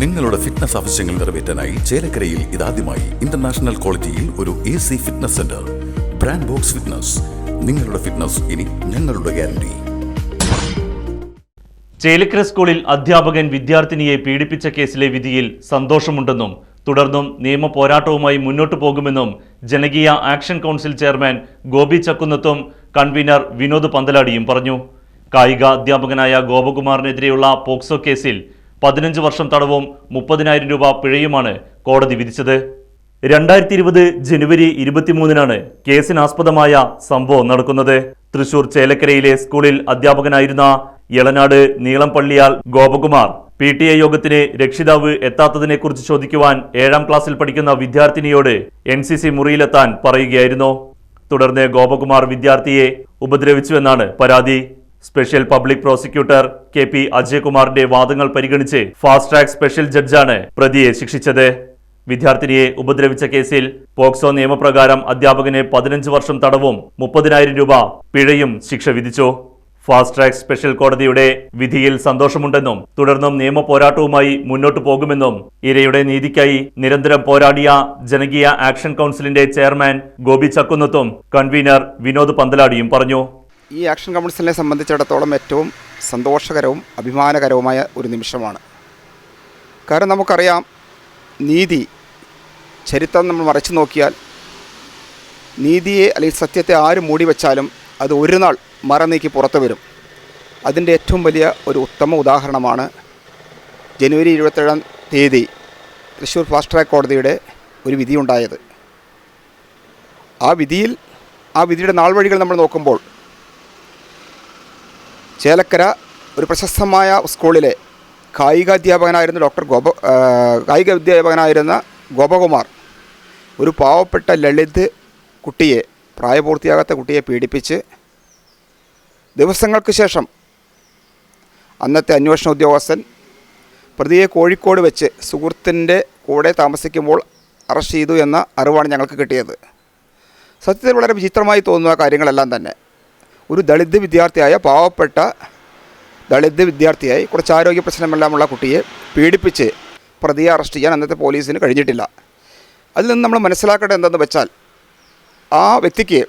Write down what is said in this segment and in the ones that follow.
നിങ്ങളുടെ ഫിറ്റ്നസ് ആവശ്യങ്ങൾ നിറവേറ്റാനായി ചേലക്കരയിൽ ഇതാദ്യമായി ഇന്റർനാഷണൽ ക്വാളിറ്റിയിൽ ഒരു A C fitness centre brand box fitness നിങ്ങളുടെ ഫിറ്റ്നസ് ഇനി ഞങ്ങളുടെ ഗ്യാരണ്ടി ചേലക്കര സ്കൂളിൽ അധ്യാപകൻ വിദ്യാർത്ഥിനിയെ പീഡിപ്പിച്ച കേസിലെ വിധിയിൽ സന്തോഷമുണ്ടെന്നും തുടർന്നും നിയമ പോരാട്ടവുമായി മുന്നോട്ടു പോകുമെന്നും ജനകീയ ആക്ഷൻ കൗൺസിൽ ചെയർമാൻ ഗോപി ചക്കുന്നത്തും കൺവീനർ വിനോദ് പന്തലാടിയും പറഞ്ഞു. കായിക അധ്യാപകനായ ഗോപകുമാറിനെതിരെയുള്ള പോക്സോ കേസിൽ പതിനഞ്ച് വർഷം തടവും മുപ്പതിനായിരം രൂപ പിഴയുമാണ് കോടതി വിധിച്ചത്. രണ്ടായിരത്തി ഇരുപത് ജനുവരി ഇരുപത്തിമൂന്നിനാണ് കേസിനാസ്പദമായ സംഭവം നടക്കുന്നത്. തൃശൂർ ചേലക്കരയിലെ സ്കൂളിൽ അധ്യാപകനായിരുന്ന Elanad Neelampalliyal Gopakumar P T A യോഗത്തിന് രക്ഷിതാവ് എത്താത്തതിനെക്കുറിച്ച് ചോദിക്കുവാൻ ഏഴാം ക്ലാസ്സിൽ പഠിക്കുന്ന വിദ്യാർത്ഥിനിയോട് എൻ സി സി മുറിയിലെത്താൻ പറയുകയായിരുന്നു. തുടർന്ന് ഗോപകുമാർ വിദ്യാർത്ഥിയെ ഉപദ്രവിച്ചുവെന്നാണ് പരാതി. Special public prosecutor K P അജയകുമാറിന്റെ വാദങ്ങൾ പരിഗണിച്ച് ഫാസ്റ്റ് ട്രാക്ക് സ്പെഷ്യൽ ജഡ്ജാണ് പ്രതിയെ ശിക്ഷിച്ചത്. വിദ്യാർത്ഥിനിയെ ഉപദ്രവിച്ച കേസിൽ പോക്സോ നിയമപ്രകാരം അധ്യാപകന് പതിനഞ്ച് വർഷം തടവും മുപ്പതിനായിരം രൂപ പിഴയും ശിക്ഷ വിധിച്ചു. ഫാസ്റ്റ് ട്രാക്ക് സ്പെഷ്യൽ കോടതിയുടെ വിധിയിൽ സന്തോഷമുണ്ടെന്നും തുടർന്നും നിയമ പോരാട്ടവുമായി മുന്നോട്ടു പോകുമെന്നും ഇരയുടെ നീതിക്കായി നിരന്തരം പോരാടിയ ജനകീയ ആക്ഷൻ കൗൺസിലിന്റെ ചെയർമാൻ ഗോപി ചക്കുന്നത്തും കൺവീനർ വിനോദ് പന്തലാടിയും പറഞ്ഞു. ഈ ആക്ഷൻ കൗൺസിലിനെ സംബന്ധിച്ചിടത്തോളം ഏറ്റവും സന്തോഷകരവും അഭിമാനകരവുമായ ഒരു നിമിഷമാണ്. കാരണം നമുക്കറിയാം നീതി ചരിത്രം നമ്മൾ മറച്ചു നോക്കിയാൽ നീതിയെ അല്ലെങ്കിൽ സത്യത്തെ ആര് മൂടി വെച്ചാലും അത് ഒരു നാൾ മറ നീക്കി പുറത്തു വരും. അതിന്റെ ഏറ്റവും വലിയ ഒരു ഉത്തമ ഉദാഹരണമാണ് ജനുവരി ഇരുപത്തേഴാം തീയതി തൃശ്ശൂർ ഫാസ്റ്റ് ട്രാക്ക് കോടതിയുടെ ഒരു വിധിയുണ്ടായത്. ആ വിധിയിൽ ആ വിധിയുടെ നാൾ വഴികൾ നമ്മൾ നോക്കുമ്പോൾ ചേലക്കര ഒരു പ്രശസ്തമായ സ്കൂളിലെ കായികാധ്യാപകനായിരുന്ന ഡോക്ടർ ഗോപ കായിക അധ്യാപകനായിരുന്ന ഗോപകുമാർ ഒരു പാവപ്പെട്ട ലളിത് കുട്ടിയെ പ്രായപൂർത്തിയാകാത്ത കുട്ടിയെ പീഡിപ്പിച്ച് ദിവസങ്ങൾക്ക് ശേഷം അന്നത്തെ അന്വേഷണ ഉദ്യോഗസ്ഥൻ പ്രതിയെ കോഴിക്കോട് വെച്ച് സുഹൃത്തിന്റെ കൂടെ താമസിക്കുമ്പോൾ അറസ്റ്റ് ചെയ്തു എന്ന അറിവാണ് ഞങ്ങൾക്ക് കിട്ടിയത്. സത്യത്തിൽ വളരെ വിചിത്രമായി തോന്നുന്ന കാര്യങ്ങളെല്ലാം തന്നെ. ഒരു ദളിത് വിദ്യാർത്ഥിയായ പാവപ്പെട്ട ദളിത് വിദ്യാർത്ഥിയായി കുറച്ച് ആരോഗ്യ പ്രശ്നമെല്ലാമുള്ള കുട്ടിയെ പീഡിപ്പിച്ച് പ്രതിയെ അറസ്റ്റ് ചെയ്യാൻ അന്നത്തെ പോലീസിന് കഴിഞ്ഞിട്ടില്ല. അതിൽ നിന്ന് നമ്മൾ മനസ്സിലാക്കേണ്ടത് എന്തെന്ന് വെച്ചാൽ ആ വ്യക്തിക്ക്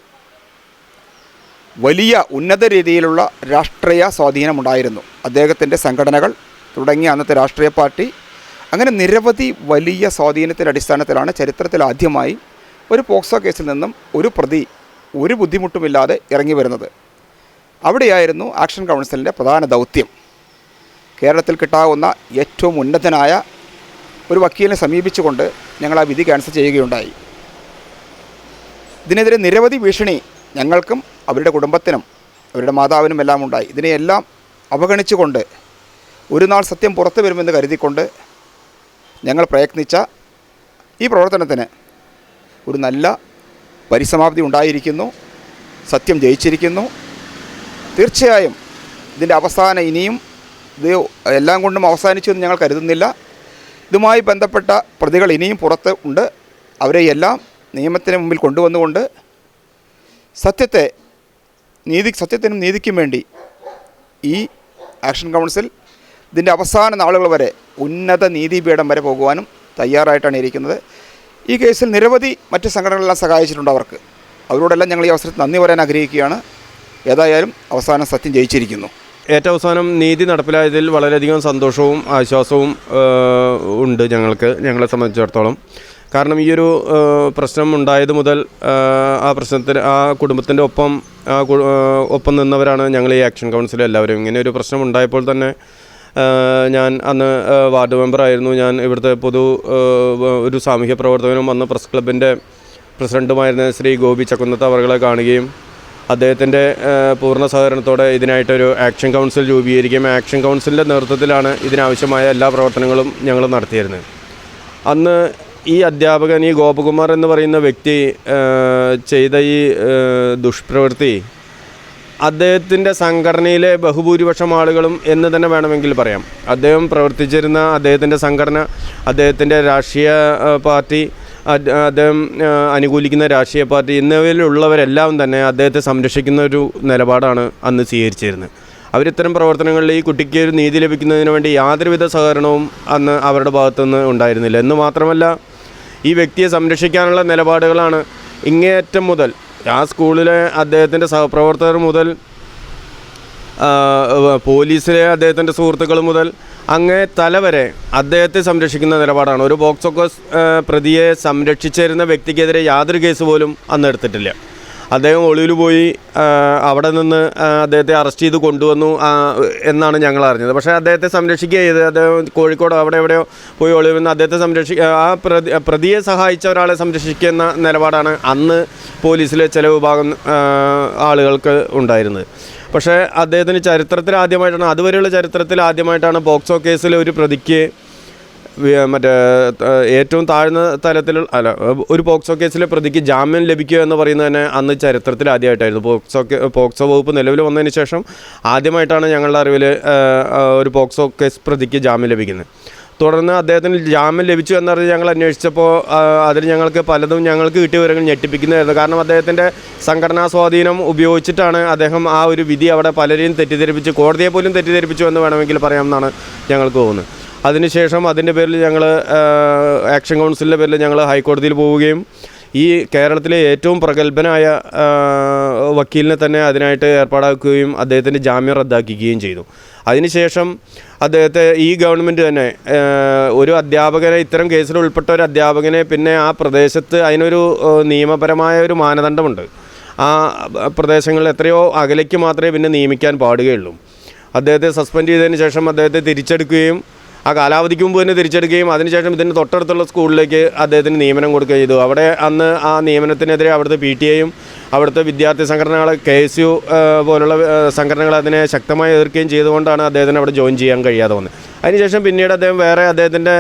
വലിയ ഉന്നത രീതിയിലുള്ള രാഷ്ട്രീയ സ്വാധീനമുണ്ടായിരുന്നു അദ്ദേഹത്തിന്റെ സംഘടനകൾ തുടങ്ങിയ അന്നത്തെ രാഷ്ട്രീയ പാർട്ടി അങ്ങനെ നിരവധി വലിയ സ്വാധീനത്തിന്റെ അടിസ്ഥാനത്തിലാണ് ചരിത്രത്തിൽ ആദ്യമായി ഒരു പോക്സോ കേസിൽ നിന്നും ഒരു പ്രതി ഒരു ബുദ്ധിമുട്ടുമില്ലാതെ ഇറങ്ങി വരുന്നത്. അവിടെയായിരുന്നു ആക്ഷൻ കൗൺസിലിന്റെ പ്രധാന ദൗത്യം. കേരളത്തിൽ കിട്ടാവുന്ന ഏറ്റവും ഉന്നതനായ ഒരു വക്കീലിനെ സമീപിച്ചുകൊണ്ട് ഞങ്ങൾ ആ വിധി ക്യാൻസൽ ചെയ്യുകയുണ്ടായി. ഇതിനെതിരെ നിരവധി ഭീഷണി ഞങ്ങൾക്കും അവരുടെ കുടുംബത്തിനും അവരുടെ മാതാവിനും എല്ലാം ഉണ്ടായി. ഇതിനെയെല്ലാം അവഗണിച്ചുകൊണ്ട് ഒരു നാൾ സത്യം പുറത്തു വരുമെന്ന് കരുതിക്കൊണ്ട് ഞങ്ങൾ പ്രയത്നിച്ച ഈ പ്രവർത്തനത്തിന് ഒരു നല്ല പരിസമാപ്തി ഉണ്ടായിരിക്കുന്നു. സത്യം ജയിച്ചിരിക്കുന്നു. തീർച്ചയായും ഇതിന്റെ അവസാനം ഇനിയും ഇത് എല്ലാം കൊണ്ടും അവസാനിച്ചു എന്ന് ഞങ്ങൾ കരുതുന്നില്ല. ഇതുമായി ബന്ധപ്പെട്ട പ്രതികൾ ഇനിയും പുറത്ത് ഉണ്ട്. അവരെ എല്ലാം നിയമത്തിന് മുമ്പിൽ കൊണ്ടുവന്നുകൊണ്ട് സത്യത്തെ നീതി സത്യത്തിനും നീതിക്കും വേണ്ടി ഈ ആക്ഷൻ കൗൺസിൽ ഇതിന്റെ അവസാന നാളുകൾ വരെ ഉന്നത നീതിപീഠം വരെ പോകുവാനും തയ്യാറായിട്ടാണ് ഇരിക്കുന്നത്. ഈ കേസിൽ നിരവധി മറ്റ് സംഘടനകളെല്ലാം സഹായിച്ചിട്ടുണ്ട് അവർക്ക്. അവരോടെല്ലാം ഞങ്ങൾ ഈ അവസരത്തിൽ നന്ദി പറയാൻ ആഗ്രഹിക്കുകയാണ്. ഏതായാലും അവസാനം സത്യം ജയിച്ചിരിക്കുന്നു. ഏറ്റവും അവസാനം നീതി നടപ്പിലായതിൽ വളരെയധികം സന്തോഷവും ആശ്വാസവും ഉണ്ട് ഞങ്ങൾക്ക് ഞങ്ങളെ സംബന്ധിച്ചിടത്തോളം. കാരണം ഈ ഒരു പ്രശ്നം ഉണ്ടായത് മുതൽ ആ പ്രശ്നത്തിന് ആ കുടുംബത്തിന്റെ ഒപ്പം ആ ഒപ്പം നിന്നവരാണ് ഞങ്ങൾ ഈ ആക്ഷൻ കൗൺസിൽ എല്ലാവരും. ഇങ്ങനെ ഒരു പ്രശ്നം ഉണ്ടായപ്പോൾ തന്നെ ഞാൻ അന്ന് വാർഡ് മെമ്പറായിരുന്നു ഞാൻ ഇവിടുത്തെ പൊതു ഒരു സാമൂഹ്യ പ്രവർത്തകനും അന്ന് പ്രസ് ക്ലബിന്റെ പ്രസിഡന്റുമായിരുന്ന ശ്രീ ഗോപി ചക്കുന്നത്ത് അവരുകളെ കാണുകയും അദ്ദേഹത്തിന്റെ പൂർണ സഹകരണത്തോടെ ഇതിനായിട്ടൊരു ആക്ഷൻ കൗൺസിൽ രൂപീകരിക്കുകയും ആക്ഷൻ കൗൺസിലിന്റെ നേതൃത്വത്തിലാണ് ഇതിനാവശ്യമായ എല്ലാ പ്രവർത്തനങ്ങളും ഞങ്ങൾ നടത്തിയിരുന്നത്. അന്ന് ഈ അധ്യാപകൻ ഈ ഗോപകുമാർ എന്ന് പറയുന്ന വ്യക്തി ചെയ്ത ഈ ദുഷ്പ്രവൃത്തി അദ്ദേഹത്തിന്റെ സംഘടനയിലെ ബഹുഭൂരിപക്ഷം ആളുകളും എന്ന് തന്നെ വേണമെങ്കിൽ പറയാം. അദ്ദേഹം പ്രവർത്തിച്ചിരുന്ന അദ്ദേഹത്തിന്റെ സംഘടന അദ്ദേഹത്തിന്റെ രാഷ്ട്രീയ പാർട്ടി അദ്ദേഹം അനുകൂലിക്കുന്ന രാഷ്ട്രീയ പാർട്ടി എന്നിവയിലുള്ളവരെല്ലാം തന്നെ അദ്ദേഹത്തെ സംരക്ഷിക്കുന്ന ഒരു നിലപാടാണ് അന്ന് സ്വീകരിച്ചിരുന്നത്. അവരിത്തരം പ്രവർത്തനങ്ങളിൽ ഈ കുട്ടിക്ക് ഒരു നീതി ലഭിക്കുന്നതിന് വേണ്ടി യാതൊരുവിധ സഹകരണവും അന്ന് അവരുടെ ഭാഗത്തുനിന്ന് ഉണ്ടായിരുന്നില്ല. എന്ന് മാത്രമല്ല ഈ വ്യക്തിയെ സംരക്ഷിക്കാനുള്ള നിലപാടുകളാണ് ഇങ്ങേയറ്റം മുതൽ ആ സ്കൂളിലെ അദ്ദേഹത്തിന്റെ സഹപ്രവർത്തകർ മുതൽ പോലീസിലെ അദ്ദേഹത്തിന്റെ സുഹൃത്തുക്കൾ മുതൽ അങ്ങേ തല വരെ അദ്ദേഹത്തെ സംരക്ഷിക്കുന്ന നിലപാടാണ്. ഒരു ബോക്സൊക്കെ പ്രതിയെ സംരക്ഷിച്ചിരുന്ന വ്യക്തിക്കെതിരെ യാതൊരു കേസ് പോലും അന്ന് എടുത്തിട്ടില്ല. അദ്ദേഹം ഒളിവിൽ പോയി അവിടെ നിന്ന് അദ്ദേഹത്തെ അറസ്റ്റ് ചെയ്ത് കൊണ്ടുവന്നു എന്നാണ് ഞങ്ങൾ അറിഞ്ഞത്. പക്ഷേ അദ്ദേഹത്തെ സംരക്ഷിക്കുക ചെയ്ത് അദ്ദേഹം കോഴിക്കോട് അവിടെ എവിടെയോ പോയി ഒളിവിൽ നിന്ന് അദ്ദേഹത്തെ സംരക്ഷി ആ പ്രതി പ്രതിയെ സഹായിച്ച ഒരാളെ സംരക്ഷിക്കുന്ന നിലപാടാണ് അന്ന് പോലീസിലെ ചില വിഭാഗം ആളുകൾക്ക് ഉണ്ടായിരുന്നത്. പക്ഷേ അദ്ദേഹത്തിന് ചരിത്രത്തിൽ ആദ്യമായിട്ടാണ് അതുവരെയുള്ള ചരിത്രത്തിൽ ആദ്യമായിട്ടാണ് ബോക്സോ കേസിൽ ഒരു പ്രതിക്ക് മറ്റേ ഏറ്റവും താഴ്ന്ന തലത്തിൽ അല്ല ഒരു പോക്സോ കേസിലെ പ്രതിക്ക് ജാമ്യം ലഭിക്കുക എന്ന് പറയുന്നത് തന്നെ അന്ന് ചരിത്രത്തിൽ ആദ്യമായിട്ടായിരുന്നു. പോക്സോ പോക്സോ വകുപ്പ് നിലവിൽ വന്നതിന് ശേഷം ആദ്യമായിട്ടാണ് ഞങ്ങളുടെ അറിവിൽ ഒരു പോക്സോ കേസ് പ്രതിക്ക് ജാമ്യം ലഭിക്കുന്നത്. തുടർന്ന് അദ്ദേഹത്തിന് ജാമ്യം ലഭിച്ചു എന്നറിഞ്ഞ് ഞങ്ങൾ അന്വേഷിച്ചപ്പോൾ അതിന് ഞങ്ങൾക്ക് പലതും ഞങ്ങൾക്ക് കിട്ടിയ വിവരങ്ങൾ ഞെട്ടിപ്പിക്കുന്നതായിരുന്നു. കാരണം അദ്ദേഹത്തിന്റെ സംഘടനാ സ്വാധീനം ഉപയോഗിച്ചിട്ടാണ് അദ്ദേഹം ആ ഒരു വിധി അവിടെ പലരെയും തെറ്റിദ്ധരിപ്പിച്ച് കോടതിയെ പോലും തെറ്റിദ്ധരിപ്പിച്ചു എന്ന് വേണമെങ്കിൽ പറയാമെന്നാണ് ഞങ്ങൾക്ക് തോന്നുന്നത്. അതിനുശേഷം അതിന്റെ പേരിൽ ഞങ്ങൾ ആക്ഷൻ കൗൺസിലിന്റെ പേരിൽ ഞങ്ങൾ ഹൈക്കോടതിയിൽ പോവുകയും ഈ കേരളത്തിലെ ഏറ്റവും പ്രഗത്ഭനായ വക്കീലിനെ തന്നെ അതിനായിട്ട് ഏർപ്പാടാക്കുകയും അദ്ദേഹത്തിന്റെ ജാമ്യം റദ്ദാക്കുകയും ചെയ്തു. അതിനുശേഷം അദ്ദേഹത്തെ ഈ ഗവൺമെന്റ് തന്നെ ഒരു അധ്യാപകനെ ഇത്തരം കേസിൽ ഉൾപ്പെട്ട ഒരു അധ്യാപകനെ പിന്നെ ആ പ്രദേശത്ത് അതിനൊരു നിയമപരമായ ഒരു മാനദണ്ഡമുണ്ട്. ആ പ്രദേശങ്ങളിൽ എത്രയോ അകലേക്ക് മാത്രമേ പിന്നെ നിയമിക്കാൻ പാടുകയുള്ളൂ. അദ്ദേഹത്തെ സസ്പെൻഡ് ചെയ്തതിന് ശേഷം അദ്ദേഹത്തെ തിരിച്ചെടുക്കുകയും ആ കാലാവധിക്ക് മുമ്പ് തന്നെ തിരിച്ചെടുക്കുകയും അതിനുശേഷം ഇതിന് തൊട്ടടുത്തുള്ള സ്കൂളിലേക്ക് അദ്ദേഹത്തിന് നിയമനം കൊടുക്കുകയും ചെയ്തു. അവിടെ അന്ന് ആ നിയമനത്തിനെതിരെ അവിടുത്തെ പി ടി എയും അവിടുത്തെ വിദ്യാർത്ഥി സംഘടനകൾ കെ എസ് യു പോലുള്ള സംഘടനകൾ അതിനെ ശക്തമായി എതിർക്കുകയും ചെയ്തുകൊണ്ടാണ് അദ്ദേഹത്തിന് അവിടെ ജോയിൻ ചെയ്യാൻ കഴിയാതെ വന്നത്. അതിനുശേഷം പിന്നീട് അദ്ദേഹം വേറെ അദ്ദേഹത്തിന്റെ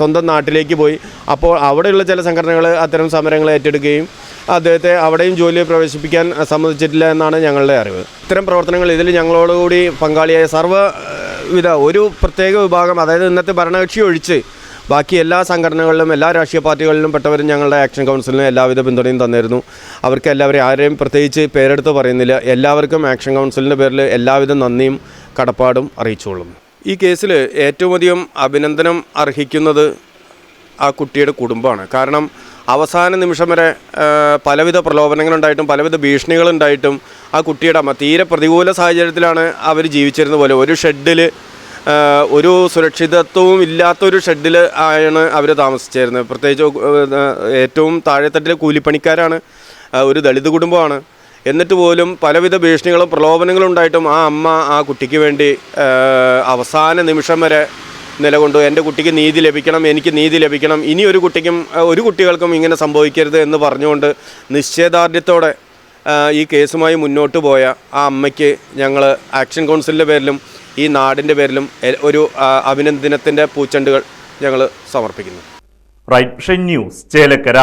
സ്വന്തം നാട്ടിലേക്ക് പോയി. അപ്പോൾ അവിടെയുള്ള ചില സംഘടനകൾ അത്തരം സമരങ്ങൾ ഏറ്റെടുക്കുകയും അദ്ദേഹത്തെ അവിടെയും ജോലിയിൽ പ്രവേശിപ്പിക്കാൻ സമ്മതിച്ചിട്ടില്ല എന്നാണ് ഞങ്ങളുടെ അറിവ്. ഇത്തരം പ്രവർത്തനങ്ങൾ ഇതിൽ ഞങ്ങളോടുകൂടി പങ്കാളിയായ സർവ വിധ ഒരു പ്രത്യേക വിഭാഗം അതായത് ഇന്നത്തെ ഭരണകക്ഷി ഒഴിച്ച് ബാക്കി എല്ലാ സംഘടനകളിലും എല്ലാ രാഷ്ട്രീയ പാർട്ടികളിലും പെട്ടവരും ഞങ്ങളുടെ ആക്ഷൻ കൗൺസിലിന് എല്ലാവിധ പിന്തുണയും തന്നിരുന്നു. അവർക്ക് എല്ലാവരെയും ആരെയും പ്രത്യേകിച്ച് പേരെടുത്ത് പറയുന്നില്ല. എല്ലാവർക്കും ആക്ഷൻ കൗൺസിലിന്റെ പേരിൽ എല്ലാവിധ നന്ദിയും കടപ്പാടും അറിയിച്ചുകൊള്ളും ഈ കേസിൽ ഏറ്റവും അധികം അഭിനന്ദനം അർഹിക്കുന്നത് ആ കുട്ടിയുടെ കുടുംബമാണ്. കാരണം അവസാന നിമിഷം വരെ പലവിധ പ്രലോഭനങ്ങളുണ്ടായിട്ടും പലവിധ ഭീഷണികളുണ്ടായിട്ടും ആ കുട്ടിയുടെ അമ്മ തീരെ പ്രതികൂല സാഹചര്യത്തിലാണ് അവർ ജീവിച്ചിരുന്ന പോലെ. ഒരു ഷെഡിൽ ഒരു സുരക്ഷിതത്വവും ഇല്ലാത്തൊരു ഷെഡിൽ ആണ് അവർ താമസിച്ചിരുന്നത്. പ്രത്യേകിച്ച് ഏറ്റവും താഴെത്തട്ടിലെ കൂലിപ്പണിക്കാരാണ് ഒരു ദളിത് കുടുംബമാണ്. എന്നിട്ട് പോലും പലവിധ ഭീഷണികളും പ്രലോഭനങ്ങളും ഉണ്ടായിട്ടും ആ അമ്മ ആ കുട്ടിക്ക് വേണ്ടി അവസാന നിമിഷം വരെ നിലകൊണ്ടു. എന്റെ കുട്ടിക്ക് നീതി ലഭിക്കണം എനിക്ക് നീതി ലഭിക്കണം. ഇനി ഒരു കുട്ടിക്കും ഒരു കുട്ടികൾക്കും ഇങ്ങനെ സംഭവിക്കരുത് എന്ന് പറഞ്ഞുകൊണ്ട് നിശ്ചയദാർഢ്യത്തോടെ ഈ കേസുമായി മുന്നോട്ട് പോയ ആ അമ്മയ്ക്ക് ഞങ്ങൾ ആക്ഷൻ കൗൺസിലിന്റെ പേരിലും ഈ നാടിന്റെ പേരിലും ഒരു അഭിനന്ദനത്തിന്റെ പൂച്ചണ്ടുകൾ ഞങ്ങൾ സമർപ്പിക്കുന്നു. Right news Chelakkara.